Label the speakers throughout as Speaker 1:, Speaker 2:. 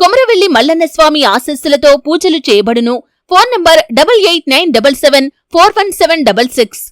Speaker 1: కొమరవెల్లి మల్లన్న స్వామి ఆశస్సులతో పూజలు చేయబడును. Phone number double eight nine double seven four one seven double six.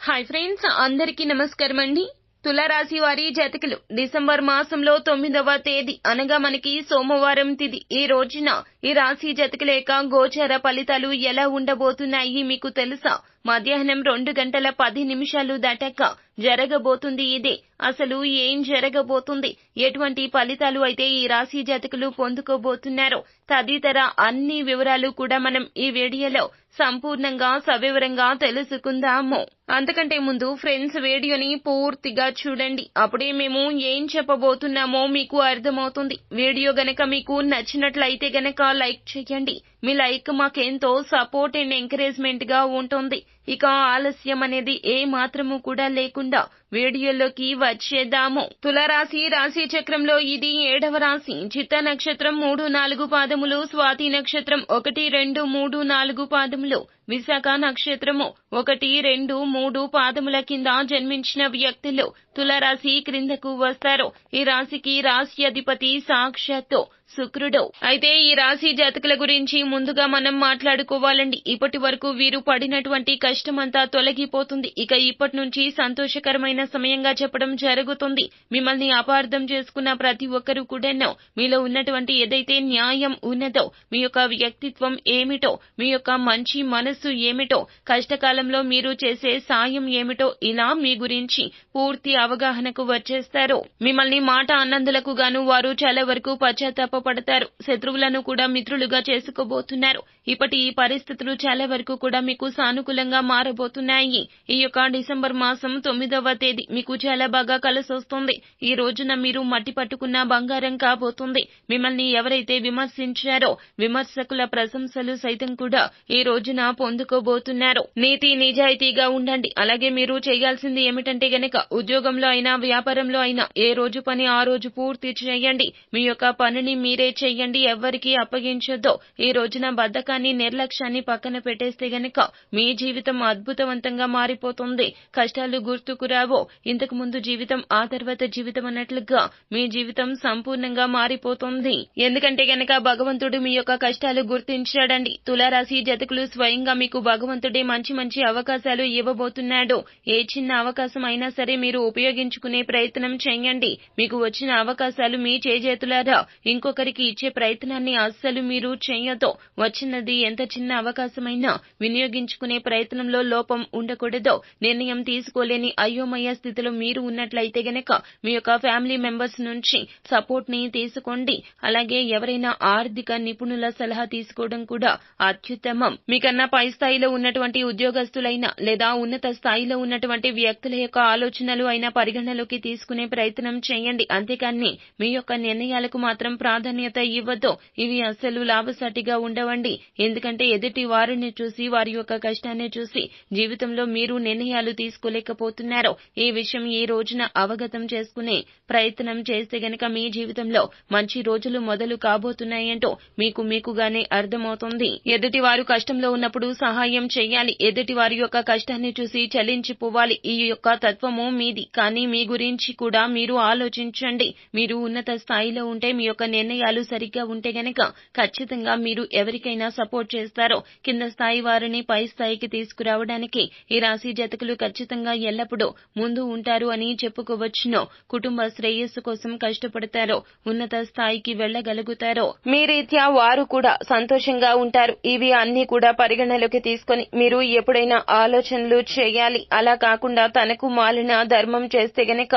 Speaker 2: Hi friends అందరికీ నమస్కారం అండి. తులారాశి వారి జాతకులు డిసెంబర్ మాసంలో తొమ్మిదవ తేదీ అనగా మనకి సోమవారం తిది. ఈ రోజున ఈ రాశి జాతకుల యొక్క గోచర ఫలితాలు ఎలా ఉండబోతున్నాయి మీకు తెలుసా? మధ్యాహ్నం రెండు గంటల పది నిమిషాలు దాటాక జరగబోతుంది ఇదే. అసలు ఏం జరగబోతుంది? ఎటువంటి ఫలితాలు అయితే ఈ రాశి జాతకులు పొందుకోబోతున్నారో? తదితర అన్ని వివరాలు కూడా మనం ఈ వీడియోలో సంపూర్ణంగా సవివరంగా తెలుసుకుందాము. అంతకంటే ముందు ఫ్రెండ్స్ వీడియోని పూర్తిగా చూడండి. అప్పుడే మేము ఏం చెప్పబోతున్నామో మీకు అర్థమవుతుంది. వీడియో గనక మీకు నచ్చినట్లయితే గనక లైక్ చేయండి. మీ లైక్ మాకెంతో సపోర్ట్ అండ్ ఎంకరేజ్మెంట్గా ఉంటుంది. ఇక ఆలస్యం అనేది ఏ మాత్రము కూడా లేకుండా వీడియోలోకి వచ్చేద్దాము. తులరాశి రాశి చక్రంలో ఇది ఏడవ రాశి. చిత్త నక్షత్రం మూడు నాలుగు పాదములు. స్వాతి నక్షత్రం ఒకటి రెండు మూడు నాలుగు పాదములు. విశాఖ నక్షత్రము ఒకటి రెండు మూడు పాదముల కింద జన్మించిన వ్యక్తులు తులరాశి క్రిందకు వస్తారు. ఈ రాశికి రాశి అధిపతి సాక్షాత్తు శుక్రుడు. అయితే ఈ రాశి జాతకుల గురించి ముందుగా మనం మాట్లాడుకోవాలండి. ఇప్పటి వరకు వీరు పడినటువంటి కష్టమంతా తొలగిపోతుంది. ఇక ఇప్పటి నుంచి సంతోషకరమైన సమయంగా చెప్పడం జరుగుతుంది. మిమ్మల్ని అపార్థం చేసుకున్న ప్రతి ఒక్కరూ కూడాను మీలో ఉన్నటువంటి ఏదైతే న్యాయం ఉన్నదో మీ యొక్క వ్యక్తిత్వం ఏమిటో మీ యొక్క మంచి మనస్సు ఏమిటో కష్టకాలంలో మీరు చేసే సాయం ఏమిటో ఇలా మీ గురించి పూర్తి అవగాహనకు వచ్చేస్తారు. మిమ్మల్ని మాట అన్నందులకు గాను వారు చాలా వరకు పశ్చాత్తాపడతారు శత్రువులను కూడా మిత్రులుగా చేసుకోబోతున్నారు. ఇప్పటి ఈ పరిస్థితులు చాలా వరకు కూడా మీకు సానుకూలంగా మారబోతున్నాయి. ఈ యొక్క డిసెంబర్ మాసం తొమ్మిదవ తేదీ. మీకు చాలా బాగా కలిసొస్తుంది ఈ రోజున మీరు మట్టి పట్టుకున్న బంగారం కాబోతుంది. మిమ్మల్ని ఎవరైతే విమర్శించారో విమర్శకుల ప్రశంసలు సైతం కూడా ఈ రోజున పొందుకోబోతున్నారు. నీతి నిజాయితీగా ఉండండి. అలాగే మీరు చేయాల్సింది ఏమిటంటే గనక ఉద్యోగంలో అయినా వ్యాపారంలో అయినా ఏ రోజు పని ఆ రోజు పూర్తి చేయండి. మీ యొక్క పనిని మీరే చేయండి. ఎవ్వరికీ అప్పగించొద్దు. ఈ రోజున బద్ధకాన్ని నిర్లక్ష్యాన్ని పక్కన పెట్టేస్తే గనక మీ జీవితం అద్భుతవంతంగా మారిపోతుంది. కష్టాలు గుర్తుకు రావో ఇంతకు ముందు జీవితం ఆ తర్వాత జీవితం అన్నట్లుగా మీ జీవితం సంపూర్ణంగా మారిపోతుంది. ఎందుకంటే గనక భగవంతుడు మీ యొక్క కష్టాలు గుర్తించాడండి. తులారాశి జతకులు స్వయంగా మీకు భగవంతుడే మంచి మంచి అవకాశాలు ఇవ్వబోతున్నాడు. ఏ చిన్న అవకాశం అయినా సరే మీరు ఉపయోగించుకునే ప్రయత్నం చేయండి. మీకు వచ్చిన అవకాశాలు మీ చేజేతులారా. ఇంకొకరికి ఇచ్చే ప్రయత్నాన్ని అస్సలు మీరు చేయొద్దు. వచ్చినది ఎంత చిన్న అవకాశమైనా వినియోగించుకునే ప్రయత్నం ప్రయత్నంలో లోపం ఉండకూడదో. నిర్ణయం తీసుకోలేని అయోమయ స్థితిలో మీరు ఉన్నట్లయితే గనక మీ యొక్క ఫ్యామిలీ మెంబర్స్ నుంచి సపోర్ట్ని తీసుకోండి. అలాగే ఎవరైనా ఆర్థిక నిపుణుల సలహా తీసుకోవడం కూడా అత్యుత్తమం. మీకన్నా పై స్థాయిలో ఉన్నటువంటి ఉద్యోగస్తులైన లేదా ఉన్నత స్థాయిలో ఉన్నటువంటి వ్యక్తుల యొక్క ఆలోచనలు అయినా పరిగణలోకి తీసుకునే ప్రయత్నం చేయండి. అంతేకాని మీ యొక్క నిర్ణయాలకు మాత్రం ప్రాధాన్యత ఇవ్వద్దు ఇవి అస్సలు లాభసాటిగా ఉండవండి. ఎందుకంటే ఎదుటి వారిని చూసి వారి యొక్క కష్టాన్ని చూసి జీవితంలో మీరు నిర్ణయాలు తీసుకోలేకపోతున్నారు ఈ విషయం ఈ రోజున అవగతం చేసుకునే ప్రయత్నం చేస్తే గనక మీ జీవితంలో మంచి రోజులు మొదలు కాబోతున్నాయంటూ మీకు మీకుగానే అర్థమవుతుంది. ఎదుటి వారు కష్టంలో ఉన్నప్పుడు సహాయం చేయాలి. ఎదుటి వారి యొక్క కష్టాన్ని చూసి చలించిపోవాలి. ఈ యొక్క తత్వము మీది. కానీ మీ గురించి కూడా మీరు ఆలోచించండి. మీరు ఉన్నత స్థాయిలో ఉంటే మీ యొక్క నిర్ణయాలు సరిగ్గా ఉంటే గనక ఖచ్చితంగా మీరు ఎవరికైనా సపోర్ట్ చేస్తారో కింద స్థాయి వారిని పై స్థాయికి తీసుకు తీసుకురావడానికి ఈ రాశి జతకులు ఖచ్చితంగా ఎల్లప్పుడూ ముందు ఉంటారు అని చెప్పుకోవచ్చును. కుటుంబ శ్రేయస్సు కోసం కష్టపడతారో ఉన్నత స్థాయికి వెళ్ళగలుగుతారో మీ రీత్యా వారు కూడా సంతోషంగా ఉంటారు. ఇవి అన్ని కూడా పరిగణలోకి తీసుకొని మీరు ఎప్పుడైనా ఆలోచనలు చేయాలి. అలా కాకుండా తనకు మాలిన ధర్మం చేస్తే గనక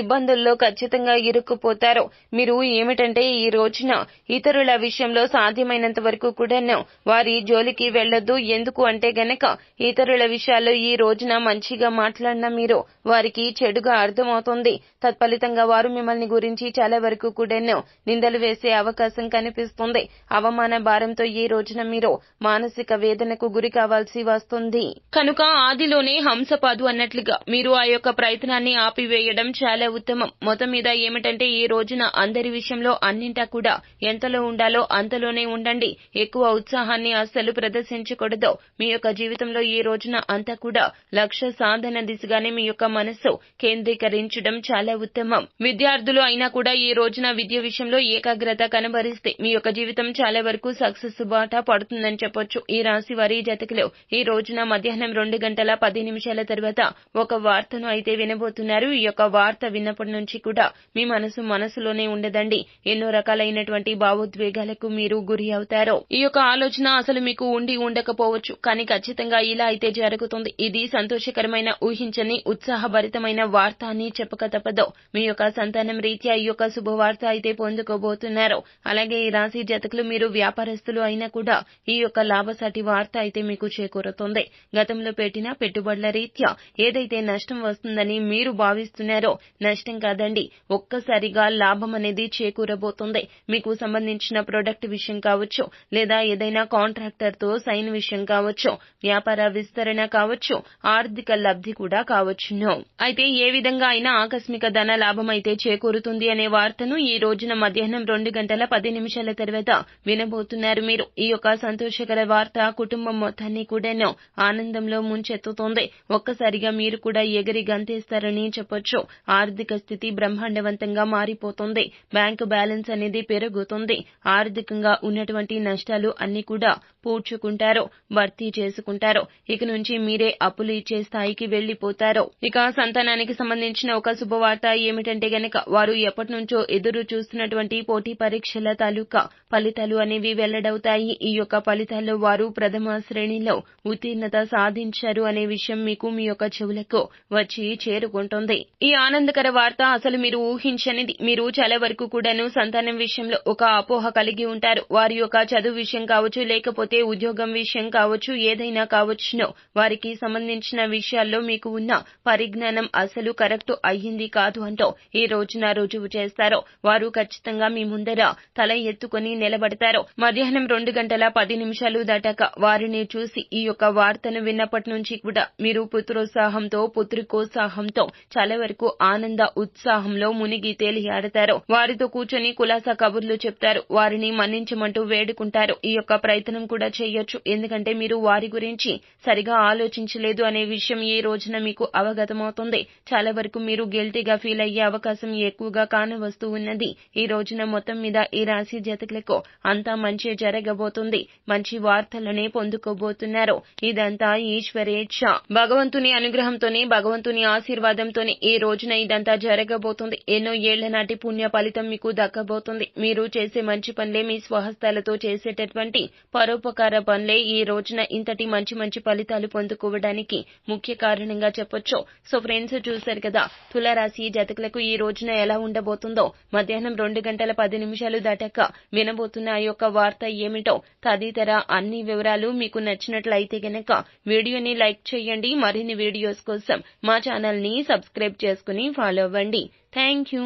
Speaker 2: ఇబ్బందుల్లో ఖచ్చితంగా ఇరుక్కుపోతారు. మీరు ఏమిటంటే ఈ రోజున ఇతరుల విషయంలో సాధ్యమైనంత వరకు కూడాను వారి జోలికి వెళ్ళొద్దు ఎందుకు అంటే గనక ఇతరుల విషయాల్లో ఈ రోజున మంచిగా మాట్లాడిన మీరు వారికి చెడుగా అర్థమవుతుంది. తత్ఫలితంగా వారు మిమ్మల్ని గురించి చాలా వరకు కూడాను నిందలు వేసే అవకాశం కనిపిస్తుంది. అవమాన భారంతో ఈ రోజున మీరు మానసిక వేదనకు గురి కావాల్సి వస్తుంది. కనుక ఆదిలోనే హంసపాదు అన్నట్లుగా మీరు ఆ యొక్క ప్రయత్నాన్ని ఆపివేయడం చాలా ఉత్తమం. మొత్తం మీద ఏమిటంటే ఈ రోజున అందరి విషయంలో అన్నింటా కూడా ఎంతలో ఉండాలో అంతలోనే ఉండండి. ఎక్కువ ఉత్సాహాన్ని అస్సలు ప్రదర్శించకూడదు. మీ యొక్క జీవితంలో ఈ రోజున అంతా కూడా లక్ష్య సాధన దిశగానే మీ యొక్క మనస్సు కేంద్రీకరించడం చాలా ఉత్తమం. విద్యార్థులు అయినా కూడా ఈ రోజున విద్య విషయంలో ఏకాగ్రత కనబరిస్తే మీ యొక్క జీవితం చాలా వరకు సక్సెస్ బాట పడుతుందని చెప్పొచ్చు. ఈ రాశి వారి జతకులు ఈ రోజున మధ్యాహ్నం రెండు గంటల పది నిమిషాల తర్వాత ఒక వార్తను అయితే వినబోతున్నారు. ఈ యొక్క వార్త విన్నప్పటి నుంచి కూడా మీ మనసు మనసులోనే ఉండదండి. ఎన్నో రకాలైనటువంటి భావోద్వేగాలకు మీరు గురి అవుతారు. ఈ యొక్క ఆలోచన అసలు మీకు ఉండి ఉండకపోవచ్చు. కానీ ఖచ్చితంగా ఇలా అయితే జరుగుతుంది. ఇది సంతోషకరమైన ఊహించని ఉత్సాహభరితమైన వార్త అని చెప్పక తప్పదు. మీ యొక్క సంతానం రీత్యా ఈ యొక్క శుభవార్త అయితే పొందుకోబోతున్నారు. అలాగే ఈ రాశి జతకులు మీరు వ్యాపారస్తులు అయినా కూడా ఈ యొక్క లాభసాటి వార్త అయితే మీకు చేకూరుతుంది. గతంలో పెట్టిన పెట్టుబడుల రీత్యా ఏదైతే నష్టం వస్తుందని మీరు భావిస్తున్నారో నష్టం కాదండి. ఒక్కసారిగా లాభం అనేది చేకూరబోతుంది. మీకు సంబంధించిన ప్రొడక్ట్ విషయం కావచ్చు లేదా ఏదైనా కాంట్రాక్టర్తో సైన్ విషయం కావచ్చు వ్యాపార విస్తరణ కావచ్చు ఆర్థిక లబ్ధి కూడా కావచ్చును. అయితే ఏ విధంగా అయినా ఆకస్మిక ధన లాభం అయితే చేకూరుతుంది అనే వార్తను ఈ రోజున మధ్యాహ్నం రెండు గంటల పది నిమిషాల తర్వాత వినబోతున్నారు మీరు. ఈ యొక్క సంతోషకర వార్త కుటుంబం మొత్తాన్ని కూడాను ఆనందంలో ముంచెత్తుతోంది. ఒక్కసారిగా మీరు కూడా ఎగిరి గంతేస్తారని చెప్పొచ్చు. ఆర్థిక స్థితి బ్రహ్మాండవంతంగా మారిపోతుంది. బ్యాంకు బ్యాలెన్స్ అనేది పెరుగుతుంది. ఆర్థికంగా ఉన్నటువంటి నష్టాలు అన్ని కూడా పూడ్చుకుంటారు భర్తీ చేసుకుంటారు. ఇక నుంచి మీరే అప్పులు ఇచ్చే స్థాయికి వెళ్ళిపోతారు ఇక సంతానానికి సంబంధించిన ఒక శుభవార్త ఏమిటంటే గనక వారు ఎప్పటి నుంచో ఎదురు చూస్తున్నటువంటి పోటీ పరీక్షల తాలూకా ఫలితాలు అనేవి వెల్లడవుతాయి. ఈ యొక్క ఫలితాల్లో వారు ప్రథమ శ్రేణిలో ఉత్తీర్ణత సాధించారు అనే విషయం మీకు మీ యొక్క చెవులకు వచ్చి చేరుకుంటుంది. ఈ ఆనందకర వార్త అసలు మీరు ఊహించనిది. మీరు చాలా వరకు కూడాను సంతానం విషయంలో ఒక అపోహ కలిగి ఉంటారు. వారి యొక్క చదువు విషయం కావచ్చు లేకపోతే ఉద్యోగం విషయం కావచ్చు ఏదైనా కావచ్చు కావచ్చును వారికి సంబంధించిన విషయాల్లో మీకు ఉన్న పరిజ్ఞానం అసలు కరెక్ట్ అయ్యింది కాదు అంటూ ఈ రోజున రుజువు చేస్తారు వారు ఖచ్చితంగా మీ ముందర తల ఎత్తుకొని నిలబడతారు మధ్యాహ్నం రెండు గంటల పది నిమిషాలు దాటాక వారిని చూసి ఈ యొక్క వార్తను విన్నప్పటి నుంచి కూడా మీరు పుత్రోత్సాహంతో పుత్రికోత్సాహంతో చాలా వరకు ఆనంద ఉత్సాహంలో మునిగి తేలియాడతారు వారితో కూర్చొని కులాసా కబుర్లు చెప్తారు వారిని మన్నించమంటూ వేడుకుంటారు. ఈ యొక్క ప్రయత్నం కూడా చేయొచ్చు. ఎందుకంటే మీరు వారి గురించి సరిగా ఆలోచించలేదు అనే విషయం ఈ రోజున మీకు అవగతమవుతుంది. చాలా వరకు మీరు గిల్టీగా ఫీల్ అయ్యే అవకాశం ఎక్కువగా కానవస్తూ ఉన్నది. ఈ రోజున మొత్తం మీద ఈ రాశి జతకులకు అంతా మంచి జరగబోతుంది. మంచి వార్తలనే పొందుకోబోతున్నారు. ఇదంతా ఈశ్వరేచ్ఛ భగవంతుని అనుగ్రహంతోనే భగవంతుని ఆశీర్వాదంతోనే ఈ రోజున ఇదంతా జరగబోతుంది. ఎన్నో ఏళ్ళ నాటి పుణ్య ఫలితం మీకు దక్కబోతుంది. మీరు చేసే మంచి పనులే మీ స్వహస్తాలతో చేసేటటువంటి పరోపకార పనులే ఈ రోజున ఇంతటి మంచి మంచి ఫలితాలు పొందుకోవడానికి ముఖ్య కారణంగా చెప్పొచ్చు. సో ఫ్రెండ్స్ చూశారు కదా తులారాశి జతకులకు ఈ రోజున ఎలా ఉండబోతుందో మధ్యాహ్నం రెండు గంటల పది నిమిషాలు దాటాక వినబోతున్న ఆ యొక్క వార్త ఏమిటో తదితర అన్ని వివరాలు మీకు నచ్చినట్లయితే గనక వీడియోని లైక్ చేయండి. మరిన్ని వీడియోస్ కోసం మా ఛానల్ని సబ్స్క్రైబ్ చేసుకుని ఫాలో అవ్వండి. Thank you.